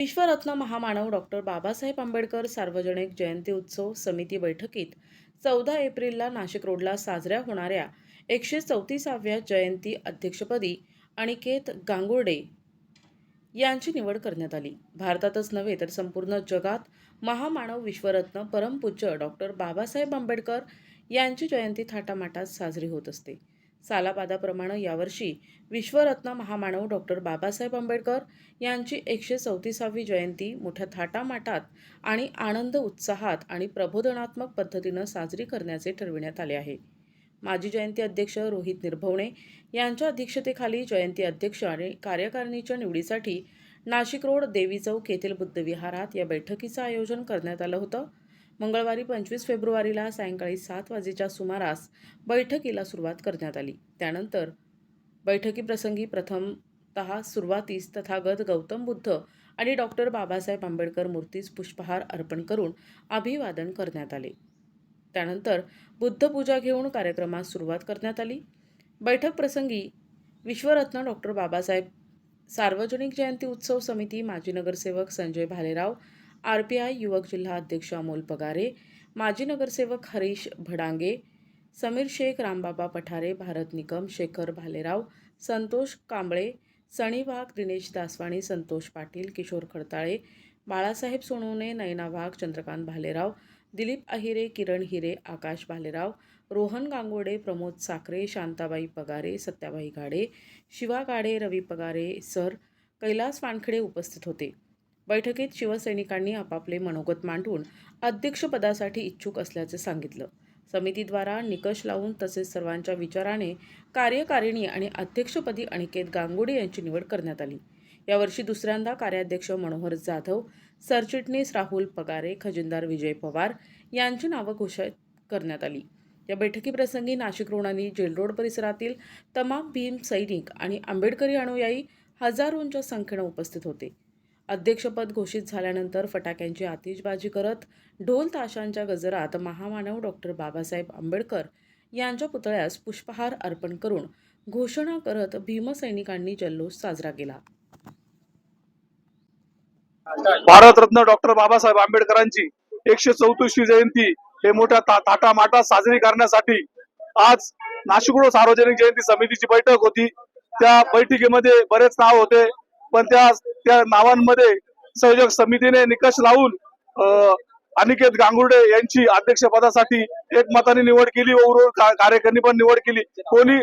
विश्वरत्न महामानव डॉक्टर बाबासाहेब आंबेडकर सार्वजनिक जयंती उत्सव समिती बैठकीत चौदा एप्रिलला नाशिक रोडला साजऱ्या होणाऱ्या एकशे चौतीसाव्या जयंती अध्यक्षपदी अनिकेत गांगुर्डे यांची निवड करण्यात आली. भारतातच नव्हे तर संपूर्ण जगात महामानव विश्वरत्न परमपूज्य डॉक्टर बाबासाहेब आंबेडकर यांची जयंती थाटामाटात साजरी होत असते. सालाबादाप्रमाणे यावर्षी विश्वरत्न महामानव डॉक्टर बाबासाहेब आंबेडकर यांची एकशे चौतीसावी जयंती मोठ्या थाटामाटात आणि आनंद उत्साहात आणि प्रबोधनात्मक पद्धतीनं साजरी करण्याचे ठरविण्यात आले आहे. माजी जयंती अध्यक्ष रोहित निर्भवणे यांच्या अध्यक्षतेखाली जयंती अध्यक्ष आणि कार्यकारिणीच्या निवडीसाठी नाशिक रोड देवी चौक येथील बुद्धविहारात या बैठकीचं आयोजन करण्यात आलं होतं. मंगळवारी पंचवीस फेब्रुवारीला सायंकाळी सात वाजेच्या सुमारास बैठकीला सुरुवात करण्यात आली. त्यानंतर बैठकीप्रसंगी प्रथमतः सुरुवातीस तथागत गौतम बुद्ध आणि डॉक्टर बाबासाहेब आंबेडकर मूर्तीस पुष्पहार अर्पण करून अभिवादन करण्यात आले. त्यानंतर बुद्धपूजा घेऊन कार्यक्रमास सुरुवात करण्यात आली. बैठक प्रसंगी विश्वरत्न डॉक्टर बाबासाहेब सार्वजनिक जयंती उत्सव समिती माजी नगरसेवक Sanjay Bhalerao R P I युवक जिल्हा अध्यक्ष अमोल पगारे माजी नगरसेवक हरीश भडांगे समीर शेख रामबाबा पठारे भारत निकम शेखर भालेराव संतोष कांबळे सणी वाघ दिनेश दासवाणी संतोष पाटील किशोर खडताळे बाळासाहेब सोनवणे नयना वाघ चंद्रकांत भालेराव दिलीप अहिरे किरण हिरे आकाश भालेराव रोहन गांगोडे प्रमोद साखरे शांताबाई पगारे सत्याबाई गाडे शिवा गाडे रवी पगारे सर कैलास वानखेडे उपस्थित होते. बैठकीत शिवसैनिकांनी आपापले मनोगत मांडून अध्यक्षपदासाठी इच्छुक असल्याचे सांगितलं. समितीद्वारा निकष लावून तसेच सर्वांच्या विचाराने कार्यकारिणी आणि अध्यक्षपदी अनिकेत गांगुडे यांची निवड करण्यात आली. यावर्षी दुसऱ्यांदा कार्याध्यक्ष मनोहर जाधव सरचिटणीस राहुल पगारे खजिनदार विजय पवार यांची नावं घोषित करण्यात आली. या बैठकीप्रसंगी नाशिक रुग्णांनी जेलरोड जेल रोड परिसरातील तमाम भीम सैनिक आणि आंबेडकरी अनुयायी हजारोंच्या संख्येनं उपस्थित होते. अध्यक्षपद घोषित झाल्यानंतर फटाक्यांची आतिषबाजी करत ढोल ताशांच्या गजरात महामानव डॉक्टर बाबासाहेब आंबेडकर यांच्या पुतळ्यास पुष्पहार अर्पण करून घोषणा करत भीमसैनिकांनी जल्लोष साजरा केला. भारतरत्न डॉक्टर बाबासाहेब आंबेडकरांची एकशे चौतीसवी जयंती हे मोठ्या थाटा माटात साजरी करण्यासाठी आज नाशिकरोड सार्वजनिक जयंती समितीची बैठक होती. त्या बैठकीमध्ये बरेच नाव होते. पण त्या त्या नावांमध्ये संयोजक समितीने निकष लावून अनिकेत गांगुर्डे यांची अध्यक्षपदासाठी एकमताने निवड केली व उर्वरित कार्यकारिणी पण निवड केली. कोणी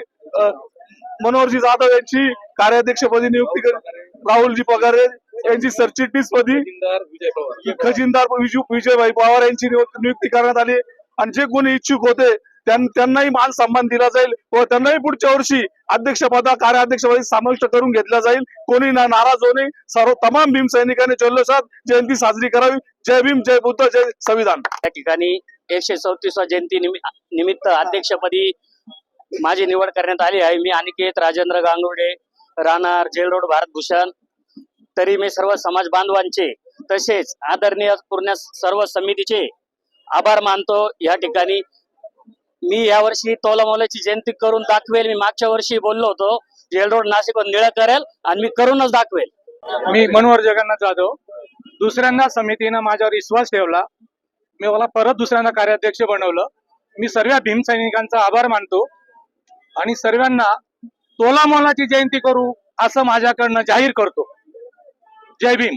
मनोहरजी जाधव यांची कार्याध्यक्षपदी नियुक्ती राहुलजी पगारे यांची सरचिटणीस पदी खजिनदार विजू विजयभाई पवार यांची नियुक्ती करण्यात आली. आणि जे कोणी इच्छुक होते त्यांनाही मान सन्मान दिला जाईल व त्यांनाही पुढच्या वर्षी अध्यक्षपदा कार्याध्यक्षपदी समाविष्ट करून घेतला जाईल. कोणी ना नाराज होणे सर्व तमाम भीम सैनिकांनी जल्लोषात जयंती साजरी करावी. जय भीम जय बुद्ध जय संविधान. या ठिकाणी एकशे चौतीसवा जयंती निमित्त अध्यक्षपदी माझी निवड करण्यात आली आहे. मी अनिकेत राजेंद्र गांगुडे राहणार जेल रोड भारत भूषण तरी मी सर्व समाज बांधवांचे तसेच आदरणीय पूर्ण सर्व समितीचे आभार मानतो. या ठिकाणी मी यावर्षी तोलामोलाची जयंती करून दाखवेल. मी मागच्या वर्षी बोललो होतो जेल रोड नाशिक निळं करेल आणि मी करूनच दाखवेल. मी मनोहर जगन्नाथ जाधव दुसऱ्यांदा समितीनं माझ्यावर विश्वास ठेवला. मी मला परत दुसऱ्यांदा कार्याध्यक्ष बनवलं. मी सर्व भीमसैनिकांचा आभार मानतो आणि सर्वांना तोलामोलाची जयंती करू असं माझ्याकडनं जाहीर करतो. जय भीम.